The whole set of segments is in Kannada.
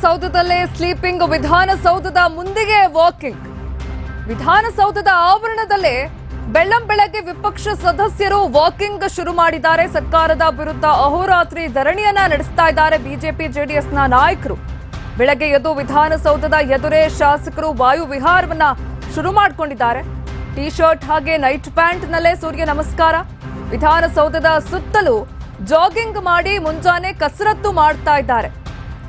ವಿಧಾನಸೌಧದಲ್ಲೇ ಸ್ಲೀಪಿಂಗ್, ವಿಧಾನಸೌಧದ ಮುಂದಿಗೆ ವಾಕಿಂಗ್. ವಿಧಾನಸೌಧದ ಆವರಣದಲ್ಲೇ ಬೆಳ್ಳಂ ಬೆಳಗ್ಗೆ ವಿಪಕ್ಷ ಸದಸ್ಯರು ವಾಕಿಂಗ್ ಶುರು ಮಾಡಿದ್ದಾರೆ. ಸರ್ಕಾರದ ವಿರುದ್ಧ ಅಹೋರಾತ್ರಿ ಧರಣಿಯನ್ನ ನಡೆಸ್ತಾ ಇದ್ದಾರೆ ಬಿಜೆಪಿ ಜೆಡಿಎಸ್ನ ನಾಯಕರು. ಬೆಳಗ್ಗೆ ಎದ್ದು ವಿಧಾನಸೌಧದ ಎದುರೇ ಶಾಸಕರು ವಾಯು ವಿಹಾರವನ್ನ ಶುರು ಮಾಡಿಕೊಂಡಿದ್ದಾರೆ. ಟಿ ಶರ್ಟ್ ಹಾಗೆ ನೈಟ್ ಪ್ಯಾಂಟ್ ನಲ್ಲೇ ಸೂರ್ಯ ನಮಸ್ಕಾರ. ವಿಧಾನಸೌಧದ ಸುತ್ತಲೂ ಜಾಗಿಂಗ್ ಮಾಡಿ ಮುಂಜಾನೆ ಕಸರತ್ತು ಮಾಡ್ತಾ ಇದ್ದಾರೆ.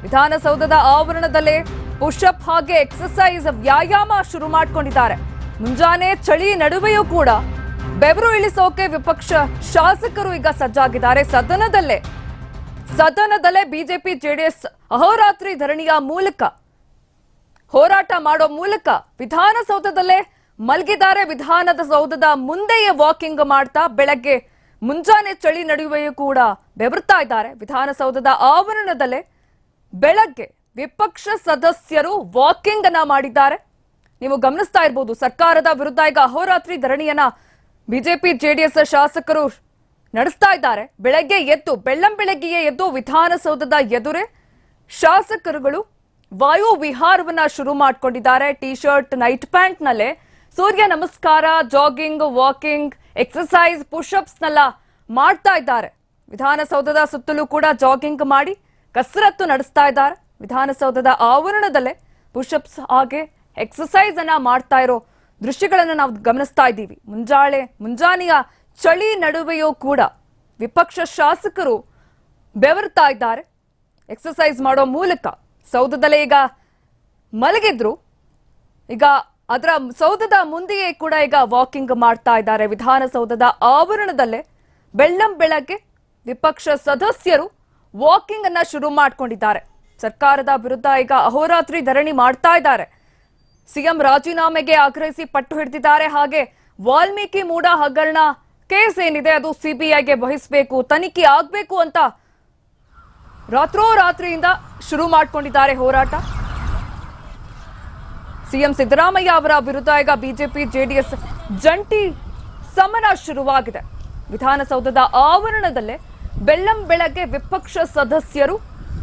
ವಿಧಾನಸೌಧದ ಆವರಣದಲ್ಲೇ ಪುಷಪ್ ಹಾಗೆ ಎಕ್ಸರ್ಸೈಸ್ ವ್ಯಾಯಾಮ ಶುರು ಮಾಡ್ಕೊಂಡಿದ್ದಾರೆ. ಮುಂಜಾನೆ ಚಳಿ ನಡುವೆಯೂ ಕೂಡ ಬೆವರು ಇಳಿಸೋಕೆ ವಿಪಕ್ಷ ಶಾಸಕರು ಈಗ ಸಜ್ಜಾಗಿದ್ದಾರೆ. ಸದನದಲ್ಲೇ ಸದನದಲ್ಲೇ ಬಿಜೆಪಿ ಜೆಡಿಎಸ್ ಅಹೋರಾತ್ರಿ ಧರಣಿಯ ಮೂಲಕ, ಹೋರಾಟ ಮಾಡೋ ಮೂಲಕ ವಿಧಾನಸೌಧದಲ್ಲೇ ಮಲಗಿದ್ದಾರೆ. ವಿಧಾನದ ಸೌಧದ ಮುಂದೆಯೇ ವಾಕಿಂಗ್ ಮಾಡ್ತಾ ಬೆಳಗ್ಗೆ ಮುಂಜಾನೆ ಚಳಿ ನಡುವೆಯೂ ಕೂಡ ಬೆವರ್ತಾ ಇದ್ದಾರೆ. ವಿಧಾನಸೌಧದ ಆವರಣದಲ್ಲೇ ಬೆಳಗ್ಗೆ ವಿಪಕ್ಷ ಸದಸ್ಯರು ವಾಕಿಂಗ್ ಅನ್ನ ಮಾಡಿದ್ದಾರೆ. ನೀವು ಗಮನಿಸ್ತಾ ಇರಬಹುದು ಸರ್ಕಾರದ ವಿರುದ್ಧ ಈಗ ಅಹೋರಾತ್ರಿ ಧರಣಿಯನ್ನ ಬಿಜೆಪಿ, ಜೆಡಿಎಸ್ ಶಾಸಕರು ನಡೆಸ್ತಾ ಇದ್ದಾರೆ. ಬೆಳಗ್ಗೆ ಎದ್ದು, ಬೆಳ್ಳಂ ಬೆಳಗ್ಗೆಯೇ ಎದ್ದು ವಿಧಾನಸೌಧದ ಎದುರೇ ಶಾಸಕರುಗಳು ವಾಯು ವಿಹಾರವನ್ನ ಶುರು ಮಾಡ್ಕೊಂಡಿದ್ದಾರೆ. ಟಿ ಶರ್ಟ್ ನೈಟ್ ಪ್ಯಾಂಟ್ ನಲ್ಲೇ ಸೂರ್ಯ ನಮಸ್ಕಾರ, ಜಾಗಿಂಗ್, ವಾಕಿಂಗ್ ಎಕ್ಸಸೈಸ್ ಪುಷಪ್ಸ್ ನೆಲ್ಲ ಮಾಡ್ತಾ ಇದ್ದಾರೆ. ವಿಧಾನಸೌಧದ ಸುತ್ತಲೂ ಕೂಡ ಜಾಗಿಂಗ್ ಮಾಡಿ ಕಸರತ್ತು ನಡೆಸ್ತಾ ಇದ್ದಾರೆ. ವಿಧಾನಸೌಧದ ಆವರಣದಲ್ಲೇ ಪುಷಪ್ಸ್ ಹಾಗೆ ಎಕ್ಸಸೈಸ್ ಅನ್ನ ಮಾಡ್ತಾ ಇರೋ ದೃಶ್ಯಗಳನ್ನು ನಾವು ಗಮನಿಸ್ತಾ ಇದ್ದೀವಿ. ಮುಂಜಾಳೆ, ಮುಂಜಾನೆಯ ಚಳಿ ನಡುವೆಯೂ ಕೂಡ ವಿಪಕ್ಷ ಶಾಸಕರು ಬೆವರ್ತಾ ಇದ್ದಾರೆ. ಎಕ್ಸಸೈಸ್ ಮಾಡೋ ಮೂಲಕ ಸೌಧದಲ್ಲೇ ಈಗ ಮಲಗಿದ್ರು. ಈಗ ಅದರ ಸೌಧದ ಮುಂದೆಯೇ ಕೂಡ ಈಗ ವಾಕಿಂಗ್ ಮಾಡ್ತಾ ಇದ್ದಾರೆ. ವಿಧಾನಸೌಧದ ಆವರಣದಲ್ಲೇ ಬೆಳ್ಳಂ ಬೆಳಗ್ಗೆ ವಿಪಕ್ಷ ಸದಸ್ಯರು ವಾಕಿಂಗ್ ಅನ್ನ ಶುರು ಮಾಡ್ಕೊಂಡಿದ್ದಾರೆ. ಸರ್ಕಾರದ ವಿರುದ್ಧ ಈಗ ಅಹೋರಾತ್ರಿ ಧರಣಿ ಮಾಡ್ತಾ ಇದ್ದಾರೆ. ಸಿಎಂ ರಾಜೀನಾಮೆಗೆ ಆಗ್ರಹಿಸಿ ಪಟ್ಟು ಹಿಡಿದಿದ್ದಾರೆ. ಹಾಗೆ ವಾಲ್ಮೀಕಿ ಮೂಡ ಹಗರಣ ಕೇಸ್ ಏನಿದೆ ಅದು ಸಿಬಿಐಗೆ ವಹಿಸಬೇಕು ತನಿಖೆ ಆಗಬೇಕು ಅಂತ ರಾತ್ರೋರಾತ್ರಿಯಿಂದ ಶುರು ಮಾಡ್ಕೊಂಡಿದ್ದಾರೆ ಹೋರಾಟ. ಸಿಎಂ ಸಿದ್ದರಾಮಯ್ಯ ಅವರ ವಿರುದ್ಧ ಈಗ ಬಿಜೆಪಿ, ಜೆಡಿಎಸ್ ಜಂಟಿ ಸಮರ ಶುರುವಾಗಿದೆ. ವಿಧಾನಸೌಧದ ಆವರಣದಲ್ಲೇ ಬೆಳ್ಳಂ ಬೆಳಗ್ಗೆ ವಿಪಕ್ಷ ಸದಸ್ಯರು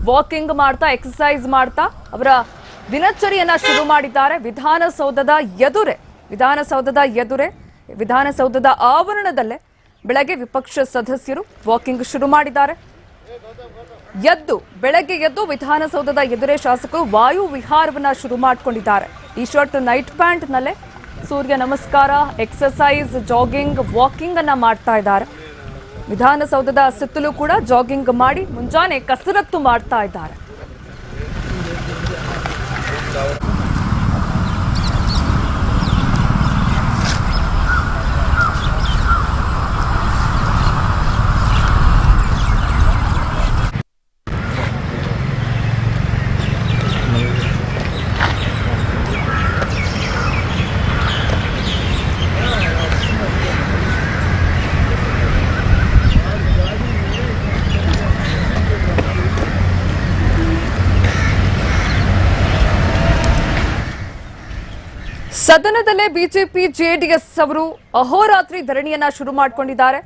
ವಾಕಿಂಗ್ ಮಾಡ್ತಾ ಎಕ್ಸರ್ಸೈಸ್ ಮಾಡ್ತಾ ಅವರ ದಿನಚರಿಯನ್ನ ಶುರು ಮಾಡಿದ್ದಾರೆ. ವಿಧಾನಸೌಧದ ಎದುರೇ ವಿಧಾನಸೌಧದ ಎದುರೇ, ವಿಧಾನಸೌಧದ ಆವರಣದಲ್ಲೇ ಬೆಳಗ್ಗೆ ವಿಪಕ್ಷ ಸದಸ್ಯರು ವಾಕಿಂಗ್ ಶುರು ಮಾಡಿದ್ದಾರೆ. ಎದ್ದು, ಬೆಳಗ್ಗೆ ಎದ್ದು ವಿಧಾನಸೌಧದ ಎದುರೇ ಶಾಸಕರು ವಾಯು ವಿಹಾರವನ್ನ ಶುರು ಮಾಡಿಕೊಂಡಿದ್ದಾರೆ. ಟಿ ಶರ್ಟ್ ನೈಟ್ ಪ್ಯಾಂಟ್ ನಲ್ಲೇ ಸೂರ್ಯ ನಮಸ್ಕಾರ ಎಕ್ಸಸೈಸ್ ಜಾಗಿಂಗ್ ವಾಕಿಂಗ್ ಅನ್ನ ಮಾಡ್ತಾ ಇದ್ದಾರೆ. ವಿಧಾನಸೌಧದ ಸುತ್ತಲೂ ಕೂಡ ಜಾಗಿಂಗ್ ಮಾಡಿ ಮುಂಜಾನೆ ಕಸರತ್ತು ಮಾಡ್ತಾ ಇದ್ದಾರೆ. ಸದನದಲ್ಲೇ ಬಿಜೆಪಿ ಜೆಡಿಎಸ್ ಅವರು ಅಹೋರಾತ್ರಿ ಧರಣಿಯನ್ನ ಶುರು ಮಾಡಿಕೊಂಡಿದ್ದಾರೆ.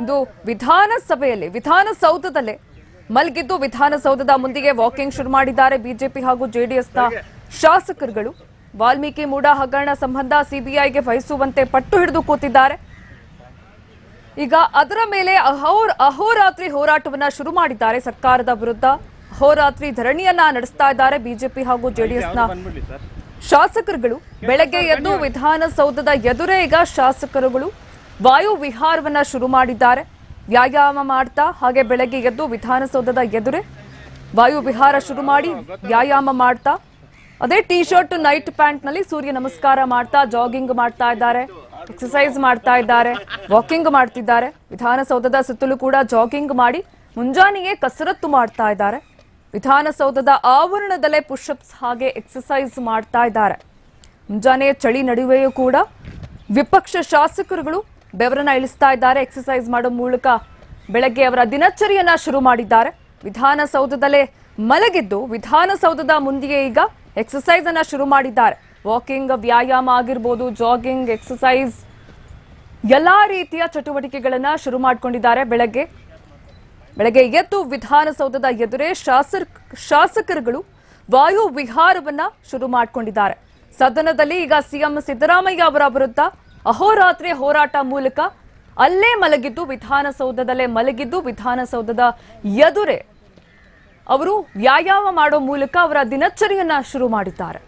ಇಂದು ವಿಧಾನಸಭೆಯಲ್ಲಿ, ವಿಧಾನಸೌಧದಲ್ಲೇ ಮಲಗಿದ್ದು ವಿಧಾನಸೌಧದ ಮುಂದಿಗೆ ವಾಕಿಂಗ್ ಶುರು ಮಾಡಿದ್ದಾರೆ ಬಿಜೆಪಿ ಹಾಗೂ ಜೆಡಿಎಸ್ನ ಶಾಸಕರುಗಳು. ವಾಲ್ಮೀಕಿ ಮೂಡ ಹಗರಣ ಸಂಬಂಧ ಸಿಬಿಐಗೆ ವಹಿಸುವಂತೆ ಪಟ್ಟು ಹಿಡಿದು ಕೂತಿದ್ದಾರೆ. ಈಗ ಅದರ ಮೇಲೆ ಅಹೋರ್, ಅಹೋರಾತ್ರಿ ಹೋರಾಟವನ್ನ ಶುರು ಮಾಡಿದ್ದಾರೆ ಸರ್ಕಾರದ ವಿರುದ್ಧ. ಅಹೋರಾತ್ರಿ ಧರಣಿಯನ್ನ ನಡೆಸ್ತಾ ಇದ್ದಾರೆ ಬಿಜೆಪಿ ಹಾಗೂ ಜೆಡಿಎಸ್ನ ಶಾಸಕರುಗಳು ಬೆಳಗ್ಗೆ ಎದ್ದು ವಿಧಾನಸೌಧದ ಎದುರೇ ಈಗ ಶಾಸಕರುಗಳು ವಾಯು ವಿಹಾರವನ್ನ ಶುರು ಮಾಡಿದ್ದಾರೆ. ವ್ಯಾಯಾಮ ಮಾಡ್ತಾ ಹಾಗೆ ಬೆಳಗ್ಗೆ ಎದ್ದು ವಿಧಾನಸೌಧದ ಎದುರೇ ವಾಯು ವಿಹಾರ ಶುರು ಮಾಡಿ ವ್ಯಾಯಾಮ ಮಾಡ್ತಾ. ಅದೇ ಟಿ ಶರ್ಟ್ ನೈಟ್ ಪ್ಯಾಂಟ್ನಲ್ಲಿ ಸೂರ್ಯ ನಮಸ್ಕಾರ ಮಾಡ್ತಾ ಜಾಗಿಂಗ್ ಮಾಡ್ತಾ ಇದ್ದಾರೆ ಎಕ್ಸರ್ಸೈಸ್ ಮಾಡ್ತಾ ಇದ್ದಾರೆ ವಾಕಿಂಗ್ ಮಾಡ್ತಿದ್ದಾರೆ. ವಿಧಾನಸೌಧದ ಸುತ್ತಲೂ ಕೂಡ ಜಾಗಿಂಗ್ ಮಾಡಿ ಮುಂಜಾನೆಯೇ ಕಸರತ್ತು ಮಾಡ್ತಾ ಇದ್ದಾರೆ. ವಿಧಾನಸೌಧದ ಆವರಣದಲ್ಲೇ ಪುಷಪ್ಸ್ ಹಾಗೆ ಎಕ್ಸಸೈಸ್ ಮಾಡ್ತಾ ಇದ್ದಾರೆ. ಮುಂಜಾನೆ ಚಳಿ ನಡುವೆಯೂ ಕೂಡ ವಿಪಕ್ಷ ಶಾಸಕರುಗಳು ಬೆವರನ್ನ ಇಳಿಸ್ತಾ ಇದ್ದಾರೆ ಎಕ್ಸಸೈಸ್ ಮಾಡೋ ಮೂಲಕ. ಬೆಳಗ್ಗೆ ಅವರ ದಿನಚರಿಯನ್ನ ಶುರು ಮಾಡಿದ್ದಾರೆ. ವಿಧಾನಸೌಧದಲ್ಲೇ ಮಲಗಿದ್ದು ವಿಧಾನಸೌಧದ ಮುಂದೆಯೇ ಈಗ ಎಕ್ಸಸೈಸ್ ಅನ್ನ ಶುರು ಮಾಡಿದ್ದಾರೆ. ವಾಕಿಂಗ್, ವ್ಯಾಯಾಮ ಆಗಿರ್ಬೋದು, ಜಾಗಿಂಗ್ ಎಕ್ಸಸೈಸ್ ಎಲ್ಲಾ ರೀತಿಯ ಚಟುವಟಿಕೆಗಳನ್ನ ಶುರು ಮಾಡ್ಕೊಂಡಿದ್ದಾರೆ. ಬೆಳಗ್ಗೆ ಬೆಳಗ್ಗೆ ಎದ್ದು ವಿಧಾನಸೌಧದ ಎದುರೇ ಶಾಸಕ ಶಾಸಕರುಗಳು ವಾಯು ವಿಹಾರವನ್ನ ಶುರು ಮಾಡಿಕೊಂಡಿದ್ದಾರೆ. ಸದನದಲ್ಲಿ ಈಗ ಸಿಎಂ ಸಿದ್ದರಾಮಯ್ಯ ಅವರ ವಿರುದ್ಧ ಅಹೋರಾತ್ರಿ ಹೋರಾಟ ಮೂಲಕ ಅಲ್ಲೇ ಮಲಗಿದ್ದು ವಿಧಾನಸೌಧದಲ್ಲೇ ಮಲಗಿದ್ದು ವಿಧಾನಸೌಧದ ಎದುರೇ ಅವರು ವ್ಯಾಯಾಮ ಮಾಡೋ ಮೂಲಕ ಅವರ ದಿನಚರಿಯನ್ನ ಶುರು ಮಾಡಿದ್ದಾರೆ.